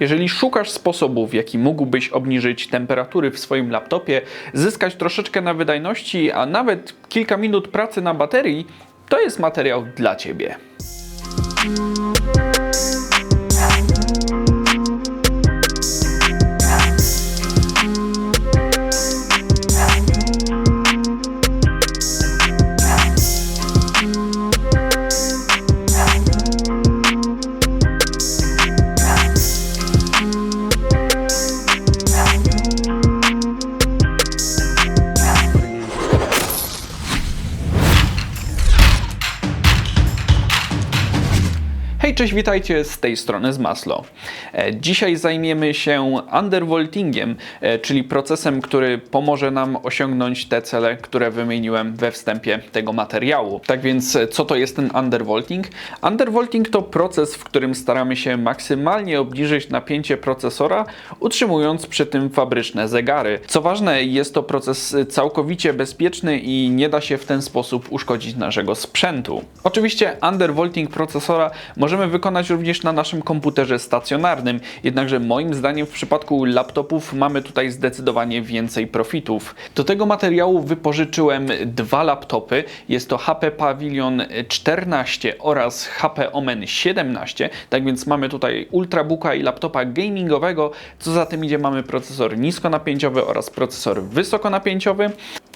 Jeżeli szukasz sposobu, w jaki mógłbyś obniżyć temperatury w swoim laptopie, zyskać troszeczkę na wydajności, a nawet kilka minut pracy na baterii, to jest materiał dla Ciebie. Cześć, witajcie z tej strony z Maslo. E, Dzisiaj zajmiemy się undervoltingiem, e, czyli procesem, który pomoże nam osiągnąć te cele, które wymieniłem we wstępie tego materiału. Tak więc, e, co to jest ten undervolting? Undervolting to proces, w którym staramy się maksymalnie obniżyć napięcie procesora, utrzymując przy tym fabryczne zegary. Co ważne, jest to proces całkowicie bezpieczny i nie da się w ten sposób uszkodzić naszego sprzętu. Oczywiście undervolting procesora możemy wykonać również na naszym komputerze stacjonarnym, jednakże moim zdaniem w przypadku laptopów mamy tutaj zdecydowanie więcej profitów. Do tego materiału wypożyczyłem dwa laptopy. Jest to HP Pavilion 14 oraz HP Omen 17. Tak więc mamy tutaj ultrabooka i laptopa gamingowego. Co za tym idzie mamy procesor niskonapięciowy oraz procesor wysokonapięciowy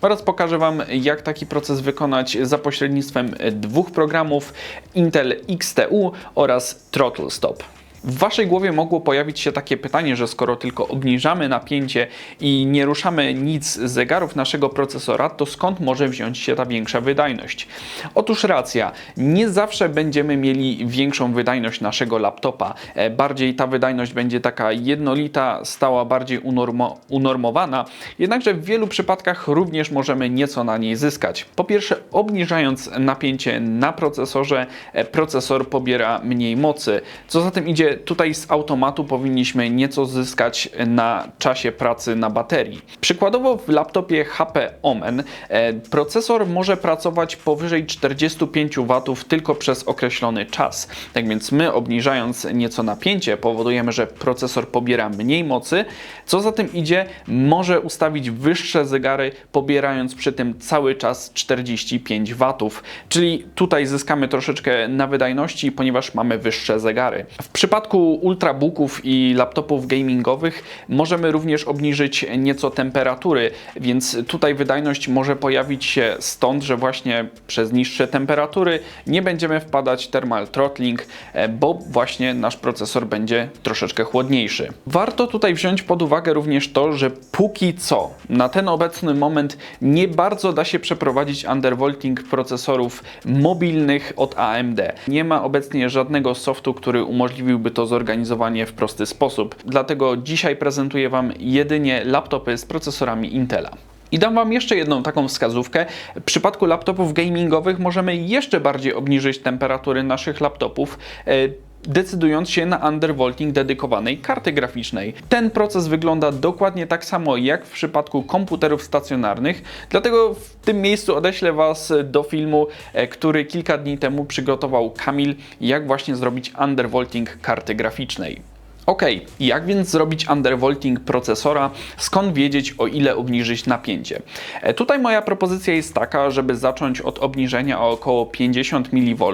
oraz pokażę Wam, jak taki proces wykonać za pośrednictwem dwóch programów Intel XTU oraz Throttle Stop. W Waszej głowie mogło pojawić się takie pytanie, że skoro tylko obniżamy napięcie i nie ruszamy nic z zegarów naszego procesora, to skąd może wziąć się ta większa wydajność? Otóż racja, nie zawsze będziemy mieli większą wydajność naszego laptopa. E, Bardziej ta wydajność będzie taka jednolita, stała, bardziej unormo, unormowana, jednakże w wielu przypadkach również możemy nieco na niej zyskać. Po pierwsze, obniżając napięcie na procesorze, e, procesor pobiera mniej mocy. Co za tym idzie, tutaj z automatu powinniśmy nieco zyskać na czasie pracy na baterii. Przykładowo w laptopie HP Omen e, procesor może pracować powyżej 45 W tylko przez określony czas. Tak więc my obniżając nieco napięcie powodujemy, że procesor pobiera mniej mocy. Co za tym idzie, może ustawić wyższe zegary, pobierając przy tym cały czas 45 W. Czyli tutaj zyskamy troszeczkę na wydajności, ponieważ mamy wyższe zegary. W przypadku ultrabooków i laptopów gamingowych możemy również obniżyć nieco temperatury, więc tutaj wydajność może pojawić się stąd, że właśnie przez niższe temperatury nie będziemy wpadać thermal throttling, e, bo właśnie nasz procesor będzie troszeczkę chłodniejszy. Warto tutaj wziąć pod uwagę również to, że póki co na ten obecny moment nie bardzo da się przeprowadzić undervolting procesorów mobilnych od AMD. Nie ma obecnie żadnego softu, który umożliwiłby to zorganizowanie w prosty sposób. Dlatego dzisiaj prezentuję Wam jedynie laptopy z procesorami Intela. I dam Wam jeszcze jedną taką wskazówkę. W przypadku laptopów gamingowych możemy jeszcze bardziej obniżyć temperatury naszych laptopów. Decydując się na undervolting dedykowanej karty graficznej. Ten proces wygląda dokładnie tak samo jak w przypadku komputerów stacjonarnych, dlatego w tym miejscu odeślę Was do filmu, e, który kilka dni temu przygotował Kamil, jak właśnie zrobić undervolting karty graficznej. Ok, jak więc zrobić undervolting procesora? Skąd wiedzieć, o ile obniżyć napięcie? E, Tutaj moja propozycja jest taka, żeby zacząć od obniżenia o około 50 mV,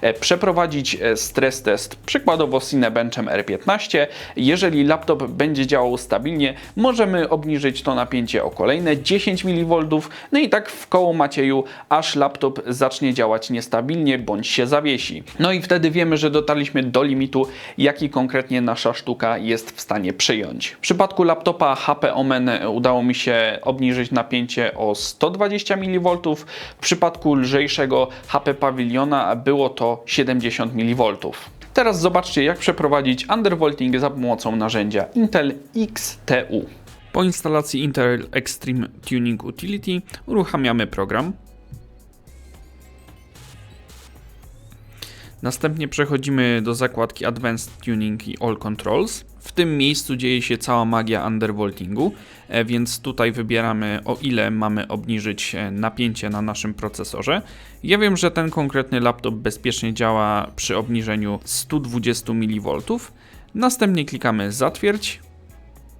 e, przeprowadzić e, stres test, przykładowo Cinebenchem R15. Jeżeli laptop będzie działał stabilnie, możemy obniżyć to napięcie o kolejne 10 mV, no i tak w koło Macieju, aż laptop zacznie działać niestabilnie bądź się zawiesi. No i wtedy wiemy, że dotarliśmy do limitu, jaki konkretnie nasza sztuka jest w stanie przyjąć. W przypadku laptopa HP Omen udało mi się obniżyć napięcie o 120 mV, w przypadku lżejszego HP Paviliona było to 70 mV. Teraz zobaczcie, jak przeprowadzić undervolting za pomocą narzędzia Intel XTU. Po instalacji Intel Extreme Tuning Utility uruchamiamy program. Następnie przechodzimy do zakładki Advanced Tuning i All Controls. W tym miejscu dzieje się cała magia undervoltingu, e, więc tutaj wybieramy o ile mamy obniżyć e, napięcie na naszym procesorze. Ja wiem, że ten konkretny laptop bezpiecznie działa przy obniżeniu 120 mV, Następnie klikamy zatwierdź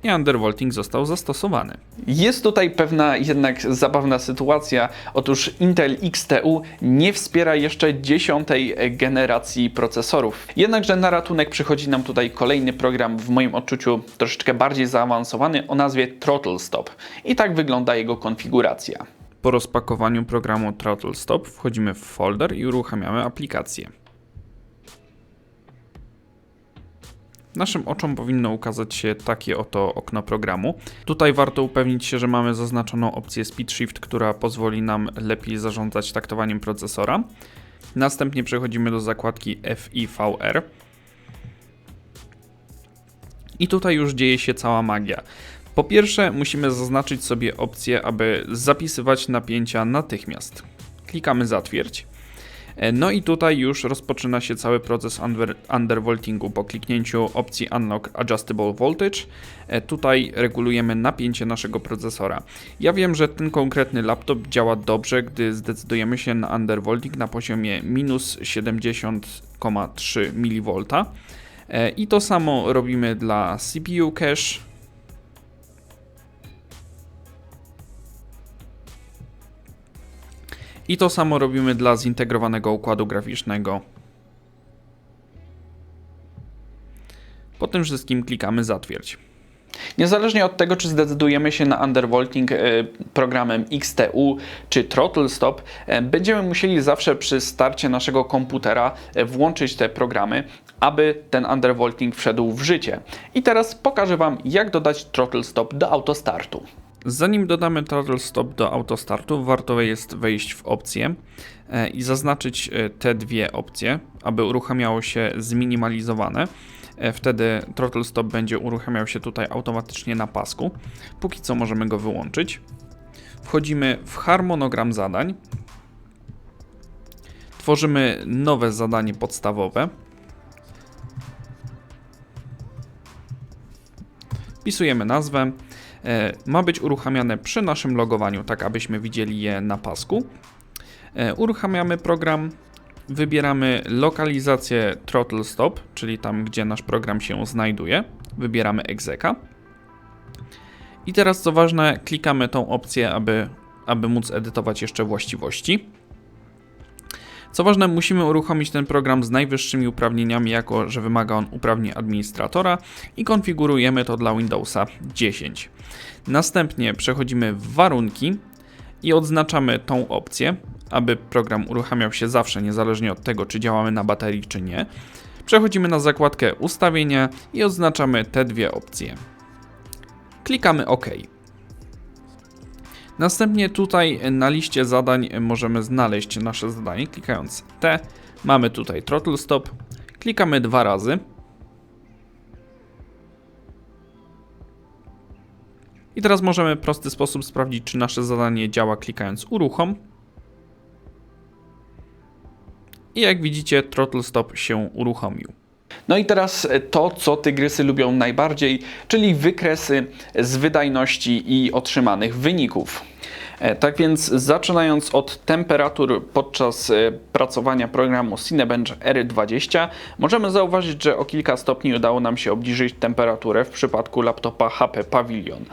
i undervolting został zastosowany. Jest tutaj pewna jednak zabawna sytuacja. Otóż Intel XTU nie wspiera jeszcze dziesiątej generacji procesorów. Jednakże na ratunek przychodzi nam tutaj kolejny program, w moim odczuciu troszeczkę bardziej zaawansowany, o nazwie Throttle Stop. I tak wygląda jego konfiguracja. Po rozpakowaniu programu Throttle Stop wchodzimy w folder i uruchamiamy aplikację. Naszym oczom powinno ukazać się takie oto okno programu. Tutaj warto upewnić się, że mamy zaznaczoną opcję Speed Shift, która pozwoli nam lepiej zarządzać taktowaniem procesora. Następnie przechodzimy do zakładki FIVR. I tutaj już dzieje się cała magia. Po pierwsze, musimy zaznaczyć sobie opcję, aby zapisywać napięcia natychmiast. Klikamy zatwierdź. E, No i tutaj już rozpoczyna się cały proces under, undervoltingu po kliknięciu opcji Unlock Adjustable Voltage. E, Tutaj regulujemy napięcie naszego procesora. Ja wiem, że ten konkretny laptop działa dobrze, gdy zdecydujemy się na undervolting na poziomie minus 70,3 mV. E, I to samo robimy dla CPU cache. I to samo robimy dla zintegrowanego układu graficznego. Po tym wszystkim klikamy zatwierdź. Niezależnie od tego, czy zdecydujemy się na undervolting e, programem XTU czy Throttle Stop, e, będziemy musieli zawsze przy starcie naszego komputera e, włączyć te programy, aby ten undervolting wszedł w życie. I teraz pokażę Wam, jak dodać Throttle Stop do autostartu. Zanim dodamy throttle stop do autostartu, warto jest wejść w opcje e, i zaznaczyć e, te dwie opcje, aby uruchamiało się zminimalizowane. E, Wtedy throttle stop będzie uruchamiał się tutaj automatycznie na pasku. Póki co możemy go wyłączyć. Wchodzimy w harmonogram zadań. Tworzymy nowe zadanie podstawowe. Wpisujemy nazwę. E, Ma być uruchamiane przy naszym logowaniu, tak abyśmy widzieli je na pasku. E, Uruchamiamy program, wybieramy lokalizację throttle stop, czyli tam, gdzie nasz program się znajduje. Wybieramy execa. I teraz, co ważne, klikamy tą opcję, aby, aby móc edytować jeszcze właściwości. Co ważne, musimy uruchomić ten program z najwyższymi uprawnieniami, jako że wymaga on uprawnień administratora i konfigurujemy to dla Windowsa 10. Następnie przechodzimy w warunki i odznaczamy tą opcję, aby program uruchamiał się zawsze, niezależnie od tego, czy działamy na baterii, czy nie. Przechodzimy na zakładkę ustawienia i odznaczamy te dwie opcje. Klikamy OK. Następnie tutaj na liście zadań możemy znaleźć nasze zadanie. Klikając T, mamy tutaj throttle stop. Klikamy dwa razy. I teraz możemy w prosty sposób sprawdzić, czy nasze zadanie działa klikając uruchom. I jak widzicie, throttle stop się uruchomił. No i teraz to, co tygrysy lubią najbardziej, czyli wykresy z wydajności i otrzymanych wyników. E, Tak więc zaczynając od temperatur podczas e, pracowania programu Cinebench R20, możemy zauważyć, że o kilka stopni udało nam się obniżyć temperaturę w przypadku laptopa HP Pavilion.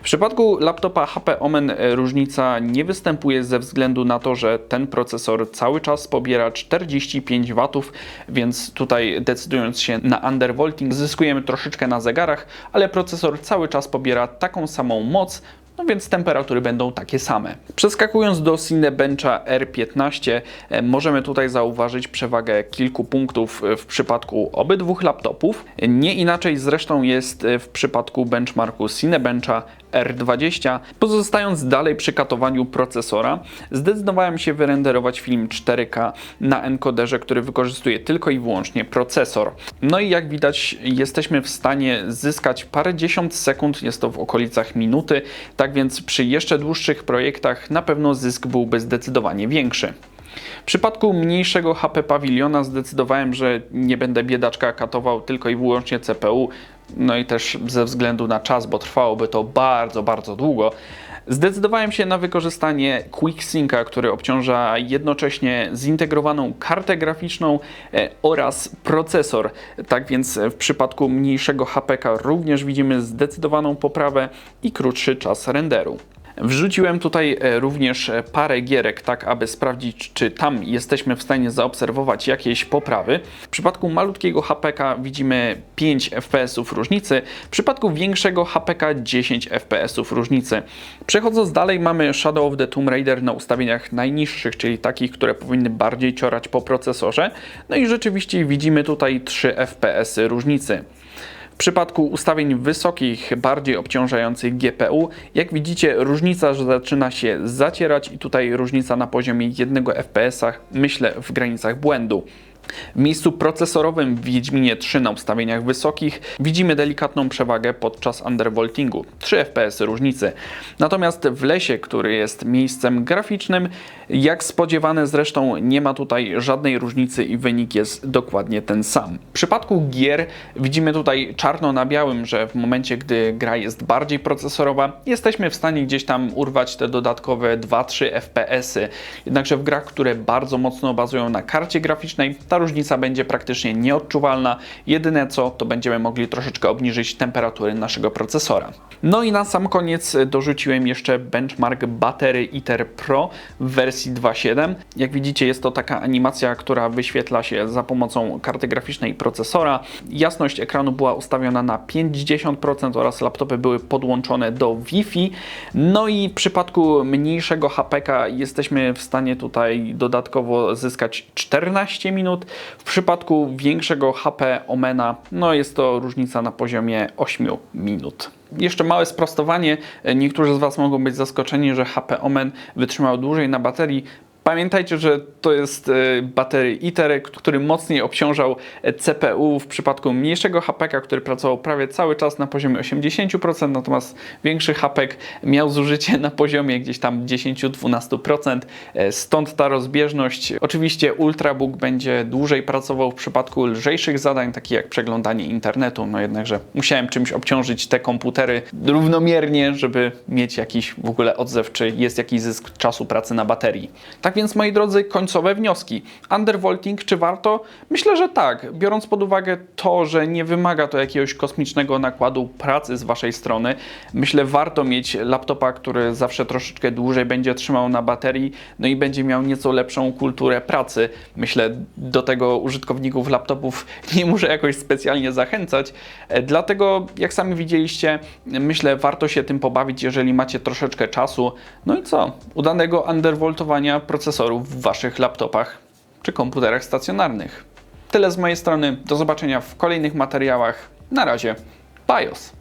W przypadku laptopa HP Omen e, różnica nie występuje ze względu na to, że ten procesor cały czas pobiera 45 W, więc tutaj decydując się na undervolting zyskujemy troszeczkę na zegarach, ale procesor cały czas pobiera taką samą moc, no więc temperatury będą takie same. Przeskakując do Cinebencha R15, e, możemy tutaj zauważyć przewagę kilku punktów e, w przypadku obydwu laptopów. Nie inaczej zresztą jest e, w przypadku benchmarku Cinebencha R20. Pozostając dalej przy katowaniu procesora, zdecydowałem się wyrenderować film 4K na encoderze, który wykorzystuje tylko i wyłącznie procesor. No i jak widać, jesteśmy w stanie zyskać parędziesiąt sekund, jest to w okolicach minuty, tak więc przy jeszcze dłuższych projektach na pewno zysk byłby zdecydowanie większy. W przypadku mniejszego HP Paviliona zdecydowałem, że nie będę biedaczka katował tylko i wyłącznie CPU, no i też ze względu na czas, bo trwałoby to bardzo, bardzo długo. Zdecydowałem się na wykorzystanie QuickSynca, który obciąża jednocześnie zintegrowaną kartę graficzną e, oraz procesor. Tak więc w przypadku mniejszego HPK również widzimy zdecydowaną poprawę i krótszy czas renderu. Wrzuciłem tutaj e, również e, parę gierek, tak aby sprawdzić, czy tam jesteśmy w stanie zaobserwować jakieś poprawy. W przypadku malutkiego HPK widzimy 5 FPS różnicy, w przypadku większego HPK 10 FPS różnicy. Przechodząc dalej, mamy Shadow of the Tomb Raider na ustawieniach najniższych, czyli takich, które powinny bardziej ciorać po procesorze. No i rzeczywiście widzimy tutaj 3 FPS różnicy. W przypadku ustawień wysokich, bardziej obciążających GPU, jak widzicie, różnica zaczyna się zacierać i tutaj różnica na poziomie 1 FPS, myślę w granicach błędu. W miejscu procesorowym w Wiedźminie 3 na ustawieniach wysokich widzimy delikatną przewagę podczas undervoltingu 3 FPS różnicy. Natomiast w lesie, który jest miejscem graficznym, jak spodziewane zresztą nie ma tutaj żadnej różnicy i wynik jest dokładnie ten sam. W przypadku gier widzimy tutaj czarno na białym, że w momencie gdy gra jest bardziej procesorowa, jesteśmy w stanie gdzieś tam urwać te dodatkowe 2-3 FPS-y. Jednakże w grach, które bardzo mocno bazują na karcie graficznej, ta różnica będzie praktycznie nieodczuwalna. Jedyne co, to będziemy mogli troszeczkę obniżyć temperatury naszego procesora. No i na sam koniec dorzuciłem jeszcze benchmark batery ITER Pro w wersji 2.7. Jak widzicie jest to taka animacja, która wyświetla się za pomocą karty graficznej procesora. Jasność ekranu była ustawiona na 50% oraz laptopy były podłączone do Wi-Fi. No i w przypadku mniejszego HPK jesteśmy w stanie tutaj dodatkowo zyskać 14 minut. W przypadku większego HP Omena, no jest to różnica na poziomie 8 minut. Jeszcze małe sprostowanie. Niektórzy z Was mogą być zaskoczeni, że HP Omen wytrzymał dłużej na baterii. Pamiętajcie, że to jest e, baterii ITER, który mocniej obciążał e, CPU w przypadku mniejszego HPK, który pracował prawie cały czas na poziomie 80%, natomiast większy HPK miał zużycie na poziomie gdzieś tam 10-12%. E, Stąd ta rozbieżność. Oczywiście Ultrabook będzie dłużej pracował w przypadku lżejszych zadań, takich jak przeglądanie internetu, no jednakże musiałem czymś obciążyć te komputery równomiernie, żeby mieć jakiś w ogóle odzew, czy jest jakiś zysk czasu pracy na baterii. Tak więc, moi drodzy, końcowe wnioski. Undervolting, czy warto? Myślę, że tak. Biorąc pod uwagę to, że nie wymaga to jakiegoś kosmicznego nakładu pracy z Waszej strony, myślę, warto mieć laptopa, który zawsze troszeczkę dłużej będzie trzymał na baterii, no i będzie miał nieco lepszą kulturę pracy. Myślę, do tego użytkowników laptopów nie muszę jakoś specjalnie zachęcać. E, Dlatego, jak sami widzieliście, myślę, warto się tym pobawić, jeżeli macie troszeczkę czasu. No i co? Udanego undervoltowania procesorów w Waszych laptopach czy komputerach stacjonarnych. Tyle z mojej strony. Do zobaczenia w kolejnych materiałach. Na razie. BIOS.